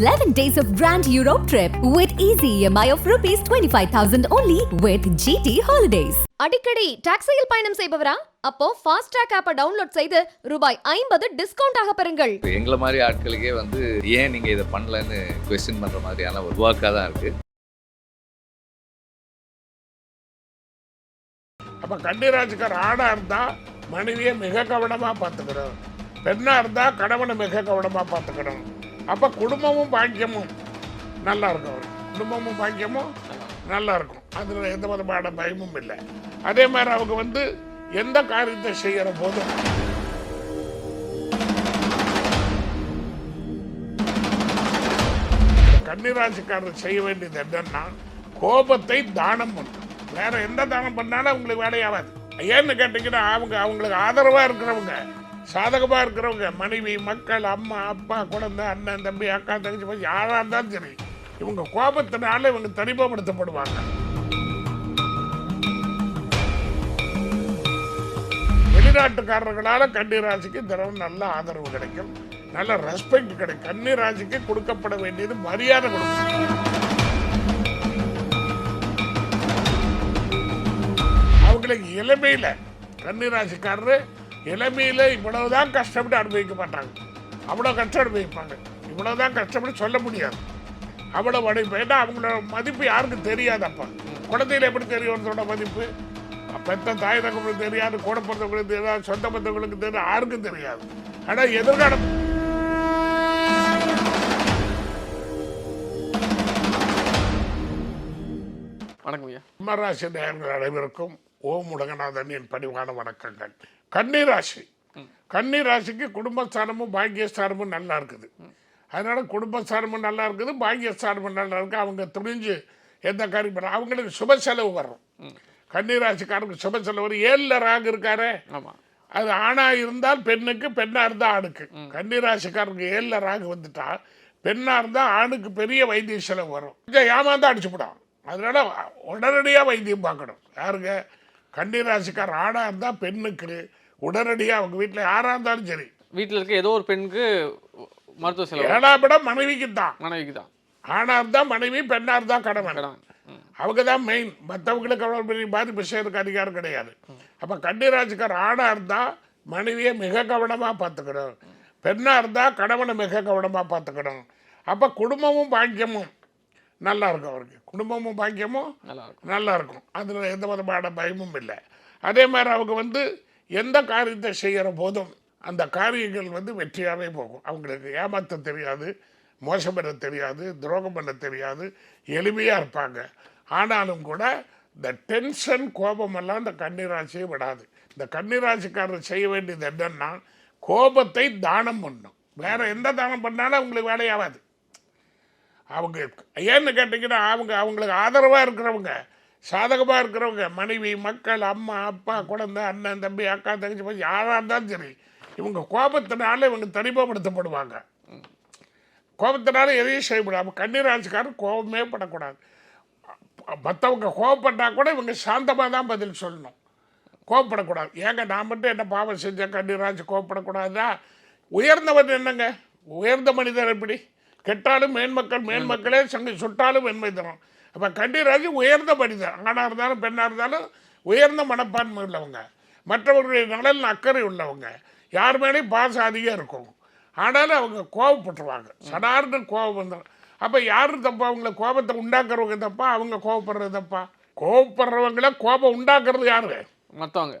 11 days of Grand Europe trip with easy EMI of rupees 25,000 only with GT Holidays. அடிக்கடி டாக்ஸியில் பயணம் செய்பவரா? அப்போ fast track ஆப்பை download செய்து ரூபாய் ஐம்பது டிஸ்கவுண்ட் ஆக பெறுங்கள். எங்களை மாதிரி ஆட்களுக்கே வந்து ஏன் நீங்கள் இதை பண்ணலன்னு கொஸ்டின் பண்ணுற மாதிரியான ஒரு ஒர்க்காக தான் இருக்குது அப்ப கன்னிராசிக்கார் ஆணா இருந்தா மனைவியை மிக கவனமா பார்த்துக்கணும். பெண்ணா இருந்தா கணவனை மிக கவனமா பார்த்துக்கணும். அப்போ குடும்பமும் பாக்கியமும் நல்லா இருக்கும். அவர் குடும்பமும் பாக்கியமும் நல்லா இருக்கும். அதில் எந்த விதமான பயமும் இல்லை. அதே மாதிரி அவங்க வந்து எந்த காரியத்தை செய்கிற போதும் கன்னிராசிக்காரர் செய்ய வேண்டியது என்னன்னா கோபத்தை தானம் பண்ணும் வேற எந்த தானம் பண்ணாலும் அவங்களுக்கு வேலையாகாது. ஏன்னு கேட்டீங்கன்னா அவங்க அவங்களுக்கு ஆதரவாக இருக்கிறவங்க சாதகமாக இருக்கிறவங்க மனைவி மக்கள் அம்மா அப்பா குழந்தை அண்ணன் தம்பி அக்கா தங்கச்சி பையன் யாராக இருந்தாலும் சரி இவங்க கோபத்தினால இவங்க தனிமைப்படுத்தப்படுவாங்க. வெளிநாட்டுக்காரர்களால் கன்னிராசிக்கு தினம் நல்ல ஆதரவு கிடைக்கும். நல்ல ரெஸ்பெக்ட் கிடைக்கும். கன்னிராசிக்கு கொடுக்கப்பட வேண்டியது மரியாதை கொடுக்கும். அவங்களுக்கு இளமையில் கன்னிராசிக்காரர் இளமையில இவ்வளவுதான் கஷ்டப்பட்டு அனுபவிக்க மாட்டாங்க அவ்வளோ கஷ்டம் அனுபவிப்பாங்க. இவ்வளவுதான் கஷ்டப்பட்டு சொல்ல முடியாது. அவ்வளோ அனுபவி ஏன்னா அவங்களோட மதிப்பு யாருக்கும் தெரியாது அப்போ குழந்தையில எப்படி தெரியும் ஒருத்தரோட மதிப்பு? பெத்த தாய் தகவலுக்கு தெரியாது கூட பிறந்தவங்களுக்கு தெரியாது சொந்த பந்தவங்களுக்கு தெரியாது யாருக்கும் தெரியாது. ஆனால் எதிர்காலம் வணக்கம் ஐயா. கும்பராசி நேயர்கள் அனைவருக்கும் ஓம் முடங்கநாதன் என் பணிவான வணக்கங்கள். கன்னிராசி. கன்னிராசிக்கு குடும்பஸ்தானமும் பாக்கியஸ்தானமும் நல்லா இருக்குது. அதனால குடும்பஸ்தானமும் நல்லா இருக்குது பாக்கியஸ்தானமும் நல்லா இருக்கு. அவங்க துணிஞ்சு எந்த காரியம் பண்ண அவங்களுக்கு சுப செலவு வரும். கன்னிராசிக்காரருக்கு சுப செலவு. வரும் ஏழில் ராகு இருக்காரே அது ஆணா இருந்தால் பெண்ணுக்கு பெண்ணா இருந்தா ஆணுக்கு. கன்னிராசிக்காரருக்கு ஏழில் ராகு வந்துட்டா பெண்ணா இருந்தா ஆணுக்கு பெரிய வைத்திய செலவு வரும். கொஞ்சம் ஏமாந்தா அடிச்சுப்படும் அதனால உடனடியா வைத்தியம் பார்க்கணும். யாருங்க? கன்னிராசிக்கார ஆணா இருந்தா பெண்ணுக்கு உடனடியா அவங்க வீட்டில் யாரா இருந்தாலும் சரி. வீட்டில் இருக்க ஏதோ ஒரு பெண்ணுக்கு மருத்துவ செலவு. ஏழாம் இடம் மனைவிக்கு தான். மனைவிக்கு தான். ஆணா இருந்தா மனைவி பெண்ணா இருந்தா கணவன். கடன் ம். அவங்க தான் மெயின் மற்றவங்களுக்கு அவ்வளோ பெரிய பாதிப்பு செய்யறதுக்கு அதிகாரம் கிடையாது. அப்போ கன்னிராசிக்கார் ஆணாக இருந்தால் மனைவியை மிக கவனமாக பார்த்துக்கணும். பெண்ணாக இருந்தால் கணவனை மிக கவனமாக பார்த்துக்கணும். அப்போ குடும்பமும் பாக்கியமும் நல்லா இருக்கும் அவருக்கு. குடும்பமும் பாக்கியமும் நல்லா இருக்கும். நல்லா இருக்கும். அதில் எந்த விதமான பயமும் இல்லை. அதே மாதிரி அவங்க வந்து எந்த காரியத்தை செய்கிற போதும் அந்த காரியங்கள் வந்து வெற்றியாகவே போகும். அவங்களுக்கு ஏமாற்ற தெரியாது மோசம் பண்ண தெரியாது துரோகம் பண்ண தெரியாது எளிமையாக இருப்பாங்க. ஆனாலும் கூட இந்த டென்ஷன் கோபமெல்லாம் இந்த கன்னிராசியை விடாது. இந்த கன்னிராசிக்காரர் செய்ய வேண்டியது என்னன்னா கோபத்தை தானம் பண்ணும். வேற எந்த தானம் பண்ணாலும் அவங்களுக்கு வேலையாகாது. அவங்க ஏன்னு கேட்டிங்கன்னா அவங்க அவங்களுக்கு ஆதரவாக இருக்கிறவங்க சாதகமாக இருக்கிறவங்க மனைவி மக்கள் அம்மா அப்பா குழந்தை அண்ணன் தம்பி அக்கா தங்கச்சி பையன் யாராக இருந்தாலும் சரி இவங்க கோபத்தினால இவங்க தனிமைப்படுத்தப்படுவாங்க. கோபத்தினால எதையும் செய்ய முடியாது. அப்போ கோபமே படக்கூடாது. மற்றவங்க கோவப்பட்டா கூட இவங்க சாந்தமாக தான் பதில் சொல்லணும். கோவப்படக்கூடாது ஏங்க நான் மட்டும் என்ன பாவம் செஞ்சேன்? கண்ணீராட்சி கோவப்படக்கூடாதா உயர்ந்தவன் என்னங்க? உயர்ந்த மனிதர் எப்படி? கெட்டாலும் மேன்மக்கள் மேன்மக்களே சங்க சுட்டாலும் வெண்மை தரும். அப்போ கன்னிராஜ் உயர்ந்த மனிதர். ஆணாக இருந்தாலும் பெண்ணாக இருந்தாலும் உயர்ந்த மனப்பான்மை உள்ளவங்க. மற்றவர்களுடைய நலன் அக்கறை உள்ளவங்க. யார் மேலேயும் பாசம் அதிகம் இருக்கும். ஆனாலும் அவங்க கோவப்பட்டுருவாங்க. சடார்னு கோபம் வந்துடும் அப்போ யார் தப்பா? அவங்கள கோபத்தை உண்டாக்குறவங்க தப்பா? அவங்க கோவப்படுறது தப்பா? கோவப்படுறவங்கள கோபம் உண்டாக்குறது யாரு? மற்றவங்க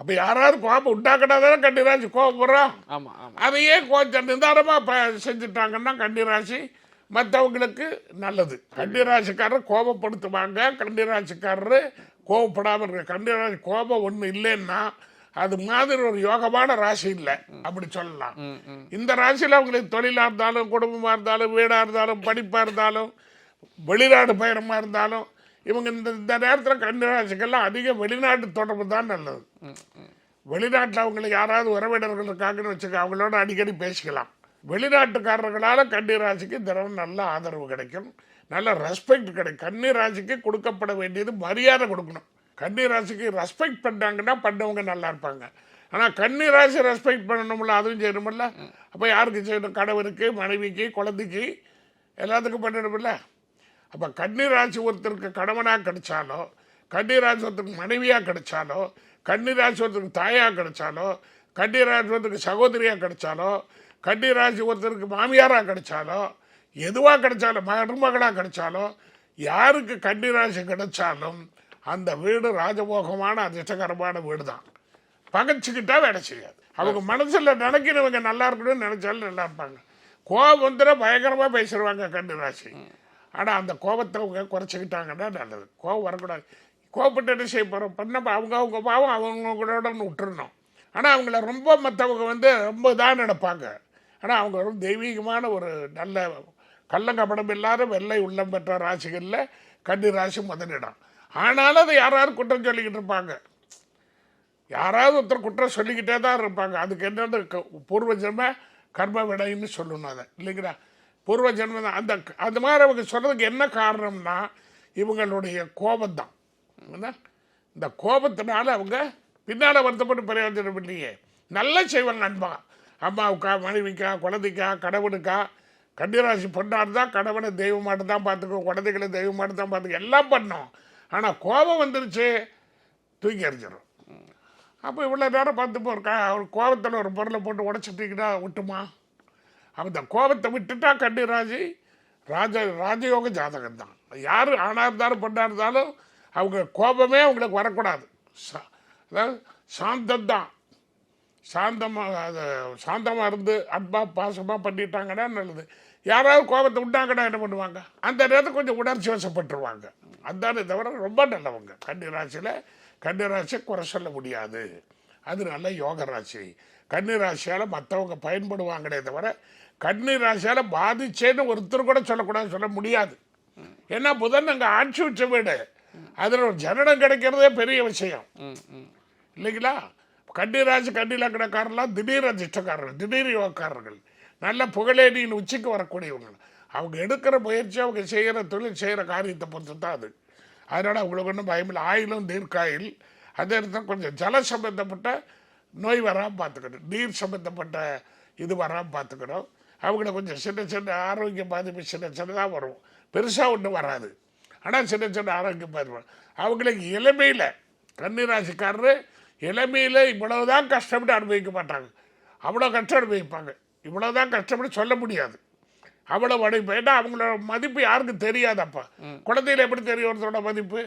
அப்போ யாராவது கோபம் உண்டாக்கினாதானே கன்னிராசி கோவப்படுறோம் ஆமா ஆமா. அதையே கொஞ்சம் நிதானமாக செஞ்சுட்டாங்கன்னா கன்னிராசி மற்றவங்களுக்கு நல்லது. கன்னிராசிக்காரர் கோபப்படுத்துவாங்க. கன்னிராசிக்காரர் கோவப்படாமல் இருக்க கன்னிராசி கோபம் ஒன்று இல்லைன்னா அது மாதிரி ஒரு யோகமான ராசி இல்லை. அப்படி சொல்லலாம். இந்த ராசியில் அவங்களுக்கு தொழிலாக இருந்தாலும் குடும்பமாக இருந்தாலும் வீடாக இருந்தாலும் படிப்பாக இருந்தாலும் வெளிநாடு பயணமாக இருந்தாலும் இவங்க இந்த இந்த நேரத்தில் கன்னிராசிக்கெல்லாம் அதிக வெளிநாட்டு தொடர்பு தான் நல்லது. வெளிநாட்டில் அவங்களுக்கு யாராவது உறவினர்கள் இருக்காங்கன்னு வச்சுக்க அவங்களோட அடிக்கடி பேசிக்கலாம். வெளிநாட்டுக்காரர்களால் கன்னிராசிக்கு தினம் நல்ல ஆதரவு கிடைக்கும். நல்ல ரெஸ்பெக்ட் கிடைக்கும். கன்னிராசிக்கு கொடுக்கப்பட வேண்டியது மரியாதை கொடுக்கணும். கன்னிராசிக்கு ரெஸ்பெக்ட் பண்ணாங்கன்னா பண்ணவங்க நல்லா இருப்பாங்க. ஆனால் கன்னிராசி ரெஸ்பெக்ட் பண்ணணும்ல அதுவும் செய்யணுமில்ல அப்போ யாருக்கு செய்யணும்? கணவருக்கு மனைவிக்கு குழந்தைக்கு எல்லாத்துக்கும் பண்ணணுமில்ல அப்போ கன்னிராசி ஒருத்தருக்கு கணவனாக கிடைச்சாலோ கன்னிராசி ஒருத்தருக்கு மனைவியாக கிடைச்சாலோ கன்னிராசி ஒருத்தருக்கு தாயாக கிடைச்சாலோ கன்னிராசி ஒருத்தருக்கு சகோதரியாக கிடைச்சாலோ கன்னி ராசி ஒருத்தருக்கு மாமியாராக கிடைச்சாலோ எதுவாக கிடைச்சாலும் மருமகளாக கிடைச்சாலோ யாருக்கு கன்னி ராசி கிடைச்சாலும் அந்த வீடு ராஜபோகமான அதிர்ஷ்டகரமான வீடு தான் பகைச்சிக்கிட்டா வேலை செய்யாது. அவங்க மனசில் நினைக்கிறவங்க நல்லா இருக்கணும்னு நினைச்சாலும் நல்லா இருப்பாங்க. கோபம் வந்துட பயங்கரமாக பேசுடுவாங்க கண்டு ராசி ஆனால் அந்த கோபத்தை அவங்க குறைச்சிக்கிட்டாங்கன்னா நல்லது. கோபம் வரக்கூடாது. கோபப்பட்டு என்ன செய்ய போகிறோம் பண்ண அவங்க அவங்க பாவம் அவங்களோட விட்டுறணும். ஆனால் அவங்கள ரொம்ப மற்றவங்க வந்து ரொம்ப இதாக நினைப்பாங்க. ஆனால் அவங்க ஒரு தெய்வீகமான ஒரு நல்ல கள்ளங்கபடம் இல்லாத வெள்ளை உள்ளம் பெற்ற ராசிகளில் கன்னி ராசி முதலிடம். ஆனாலும் அதை யாராவது குற்றம் சொல்லிக்கிட்டு இருப்பாங்க. யாராவது ஒருத்தர் குற்றம் சொல்லிக்கிட்டே தான் இருப்பாங்க. அதுக்கு என்னென்ன பூர்வ ஜென்ம கர்ம விடைன்னு சொல்லணும் அதை. இல்லைங்களா? பூர்வ ஜென்மம் தான். அந்த அது மாதிரி அவங்க சொல்கிறதுக்கு என்ன காரணம்னா இவங்களுடைய கோபம்தான். தான் இந்த கோபத்தினால அவங்க பின்னால் வருத்தப்பட்டு பிரயோஜனம் இல்லையே. நல்லா செய்வாங்க நண்பா. அம்மாவுக்கா மனைவிக்கா குழந்தைக்கா கடவுளுக்கா கன்னிராசி பொண்ணாக இருந்தால் கடவுளை தெய்வமாட்டு தான் பார்த்துக்கும் குழந்தைகளை தெய்வமாட்டு தான் பார்த்துக்கோ எல்லாம் பண்ணோம். ஆனால் கோபம் வந்துருச்சு தூக்கி எறிஞ்சிடும் அப்போ இவ்வளோ நேரம் பார்த்துப்போம் இருக்கா? கா ஒரு கோபத்தில் ஒரு பொருளை போட்டு உடச்சிட்டிங்கன்னா விட்டுமா அப்போ இந்த கோபத்தை விட்டுட்டா கன்னிராசி ராஜ ராஜயோக ஜாதகம் தான். யார் ஆணாக இருந்தாலும் பெண்ணாக இருந்தாலும் அவங்க கோபமே அவங்களுக்கு வரக்கூடாது. சா- அதாவது சாந்தம் தான் சாந்தமாக அது சாந்தமாக இருந்து அன்பாக பாசமாக பண்ணிட்டாங்கன்னா நல்லது. யாராவது கோபத்தை விட்டாங்கன்னா என்ன பண்ணுவாங்க? அந்த நேரத்துக்கு கொஞ்சம் உணர்ச்சி வசப்பட்டுருவாங்க. அதானே தவிர ரொம்ப நல்லவங்க. கன்னி ராசியில் கன்னி ராசியை குறை சொல்ல முடியாது. அது நல்ல யோக ராசி. கன்னி ராசியால் மற்றவங்க பயன்படுவாங்களே தவிர கன்னி ராசியால் பாதிச்சேன்னு ஒருத்தர் கூட சொல்லக்கூடாது சொல்ல முடியாது. ஏன்னா புதன் அங்கே ஆட்சி வச்ச வீடு. அதில் ஒரு ஜனனம் கிடைக்கிறதே பெரிய விஷயம். இல்லைங்களா? கன்னிராசி கன்னிலக்கணக்காரர்லாம் திடீர் அதிர்ஷ்டக்காரர்கள் திடீர் யோகக்காரர்கள். நல்ல புகழேடியின் உச்சிக்கு வரக்கூடியவங்க அவங்க எடுக்கிற முயற்சி அவங்க செய்கிற தொழில் செய்கிற காரியத்தை பொறுத்து தான் அது. அதனால் அவங்களுக்கு ஒன்றும் பயமில்லை ஆயிலும் தீர்க்காயில். அதே நேரத்தில் கொஞ்சம் ஜல சம்பந்தப்பட்ட நோய் வராமல் பார்த்துக்கணும். நீர் சம்பந்தப்பட்ட இது வராமல் பார்த்துக்கணும். அவங்கள கொஞ்சம் சின்ன சின்ன ஆரோக்கிய பாதிப்பு சின்ன சின்னதாக வரும். பெருசாக ஒன்றும் வராது. ஆனால் சின்ன சின்ன ஆரோக்கிய பாதிப்பு அவங்களுக்கு இளமையில் கன்னிராசிக்காரரு இளமையில் இவ்வளவுதான் கஷ்டப்பட்டு அனுபவிக்க மாட்டாங்க. அவ்வளோ கஷ்டம் அனுபவிப்பாங்க. இவ்வளோதான் கஷ்டப்பட்டு சொல்ல முடியாது. அவ்வளோ உழைப்பு ஏன்னா அவங்களோட மதிப்பு யாருக்கும் தெரியாது அப்போ குழந்தையில எப்படி தெரியும் ஒருத்தரோட மதிப்பு?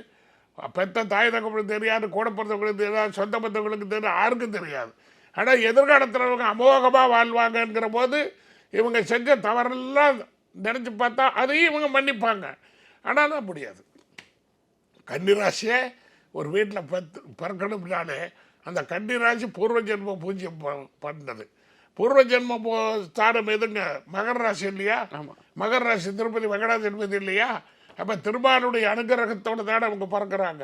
பெத்த தாய் தகவலுக்கு தெரியாது கூட பிறந்தவங்களுக்கு தெரியாது சொந்த பந்தவங்களுக்கு தெரியாது யாருக்கும் தெரியாது. ஆனால் எதிர்காலத்தில் அவங்க அமோகமாக வாழ்வாங்கங்கிற போது இவங்க செஞ்ச தவறெல்லாம் நினச்சி பார்த்தா அதையும் இவங்க மன்னிப்பாங்க. ஆனாலும் முடியாது கன்னிராசியை ஒரு வீட்டில் பத்து பிறக்கணும்னாலே அந்த கன்னிராசி பூர்வ ஜென்ம பூஜ்யம் பண்ணது. பூர்வ ஜென்ம போ ஸ்தானம் எதுங்க? மகர ராசி இல்லையா? மகர ராசி திருப்பதி வெங்கடாஜலபதி இல்லையா? அப்போ திருமாலுடைய அனுகிரகத்தோட தானே அவங்க பிறக்கிறாங்க.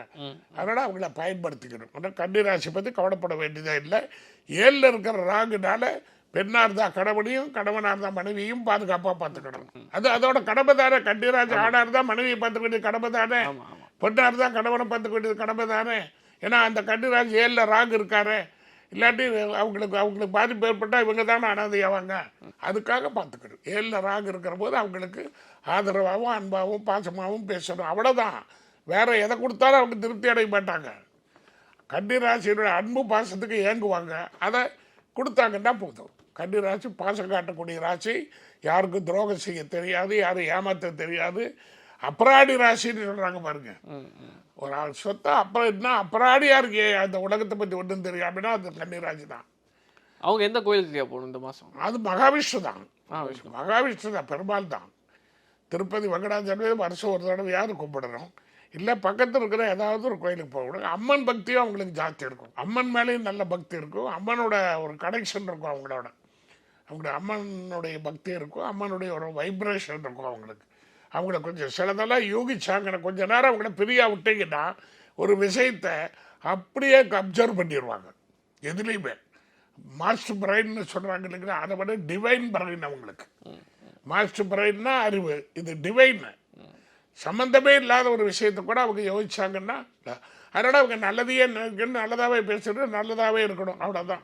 அதனால் அவங்கள பயன்படுத்திக்கணும். ஆனால் கன்னிராசி பற்றி கவலைப்பட வேண்டியதே இல்லை. ஏழில் இருக்கிற ராகுனால பெண்ணாக இருந்தால் கணவனையும் கணவனாக இருந்தால் மனைவியும் பாதுகாப்பாக பார்த்துக்கணும். அது அதோட கடமை தானே. கன்னிராசி ஆணாக இருந்தால் மனைவியை பார்த்துக்க வேண்டிய கடமை தானே. பெண்ணாக இருந்தால் கணவனை பார்த்துக்க வேண்டியது கடமை தானே. ஏன்னா அந்த கன்னிராசி ஏழில் ராகு இருக்காரு இல்லாட்டி அவங்களுக்கு அவங்களுக்கு பாதிப்பு ஏற்பட்டால் இவங்க தானே அனாதையாவாங்க அதுக்காக பார்த்துக்கணும். ஏழில் ராகு இருக்கிற போது அவங்களுக்கு ஆதரவாகவும் அன்பாகவும் பாசமாகவும் பேசணும். அவ்வளோதான் வேற எதை கொடுத்தாலும் அவங்க திருப்தி அடைய மாட்டாங்க. கன்னிராசியோட அன்பு பாசத்துக்கு ஏங்குவாங்க. அதை கொடுத்தாங்கன்னா போதும். கன்னிராசி பாசம் காட்டக்கூடிய ராசி. யாருக்கும் துரோகம் செய்ய தெரியாது யாரும் ஏமாற்ற தெரியாது. அப்ராடி ராசின்னு சொல்கிறாங்க பாருங்க. ஒரு ஆள் சொத்தை அப்புறம் என்ன? அப்ராடியாக இருக்கே அந்த உலகத்தை பற்றி ஒன்றும் தெரியாமனா அது கன்னிராசி தான். அவங்க எந்த கோயிலுக்கு போகணும் இந்த மாதம் அது மகாவிஷ்ணு தான். மகாவிஷ்ணு. தான் பெருமாள் தான். திருப்பதி வெங்கடாச்சலபதி வருஷம் ஒரு தடவையாவது கும்பிடணும்? இல்லை பக்கத்தில் இருக்கிற ஏதாவது ஒரு கோயிலுக்கு போகணும் அம்மன் பக்தியும் அவங்களுக்கு ஜாஸ்தி இருக்கும். அம்மன் மேலேயும் நல்ல பக்தி இருக்கும். அம்மனோட ஒரு கனெக்ஷன் இருக்கும் அவங்களோட. அவங்களோட அம்மனுடைய பக்தி இருக்கும். அம்மனுடைய ஒரு வைப்ரேஷன் இருக்கும் அவங்களுக்கு. அவங்கள கொஞ்சம் சிலதெல்லாம் யூகிச்சாங்க. கொஞ்ச நேரம் அவங்கள பிரியா விட்டீங்கன்னா ஒரு விஷயத்தை அப்படியே அப்சர்வ் பண்ணிடுவாங்க எதுலேயுமே. மாஸ்டர் பிரைன்னு சொல்கிறாங்க இல்லைங்களா? அதை விட டிவைன் பிரைன் அவங்களுக்கு. மாஸ்டர் பிரெயின்னா அறிவு. இது டிவைன் சம்மந்தமே இல்லாத ஒரு விஷயத்தை கூட அவங்க யோசிச்சாங்கன்னா அதனால் அவங்க நல்லதையே நினைக்கணும் நல்லதாகவே பேசுகிறது நல்லதாகவே இருக்கணும். அவ்வளோதான்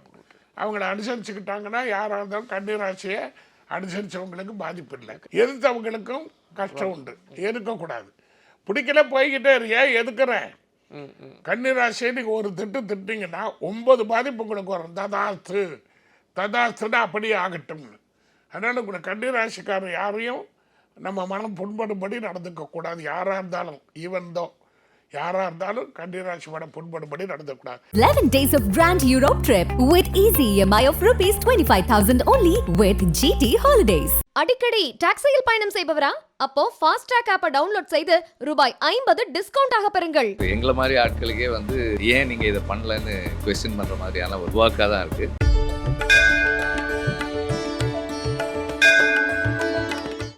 அவங்கள அனுசரிச்சுக்கிட்டாங்கன்னா யாராக இருந்தாலும் கண்ணீராட்சியை அனுசரிச்சவங்களுக்கு பாதிப்பு இல்லை. எதிர்த்தவங்களுக்கும் கஷ்டம் உண்டு. எதுக்கக்கூடாது பிடிக்கல போய்கிட்டே இருக்கியா? எதுக்குறேன்? கன்னிராசியை நீங்கள் ஒரு திட்டு திட்டிங்கன்னா ஒன்பது பாதிப்பு உங்களுக்கு வரும். ததாஸ்து. ததாஸ்துன்னா அப்படியே ஆகட்டும்னு. அதனால் உங்களை கன்னிராசிக்காரர் யாரையும் நம்ம மனம் புண்படும்படி நடந்துக்கக்கூடாது. யாராக இருந்தாலும் ஈவன் தான். யாராக இருந்தாலும் கண்ணீராசி மனம் புண்படும்படி நடந்துக்கூடாது 11 days of Grand Europe trip with easy EMI of rupees 25,000 only with GT Holidays. அடிக்கடி டாக்ஸியில் பயணம் செய்பவரா? அப்போ ஃபாஸ்ட் ட்ராக் ஆப்பை டவுன்லோட் செய்து ரூபாய் ஐம்பது டிஸ்கவுண்ட் ஆக பெறுங்கள். எங்களை மாதிரி ஆட்களுக்கே வந்து ஏன் நீங்கள் இதை பண்ணலன்னு கொஸ்டின் பண்ணுற மாதிரியான ஒரு ஒர்க்காக தான் இருக்குது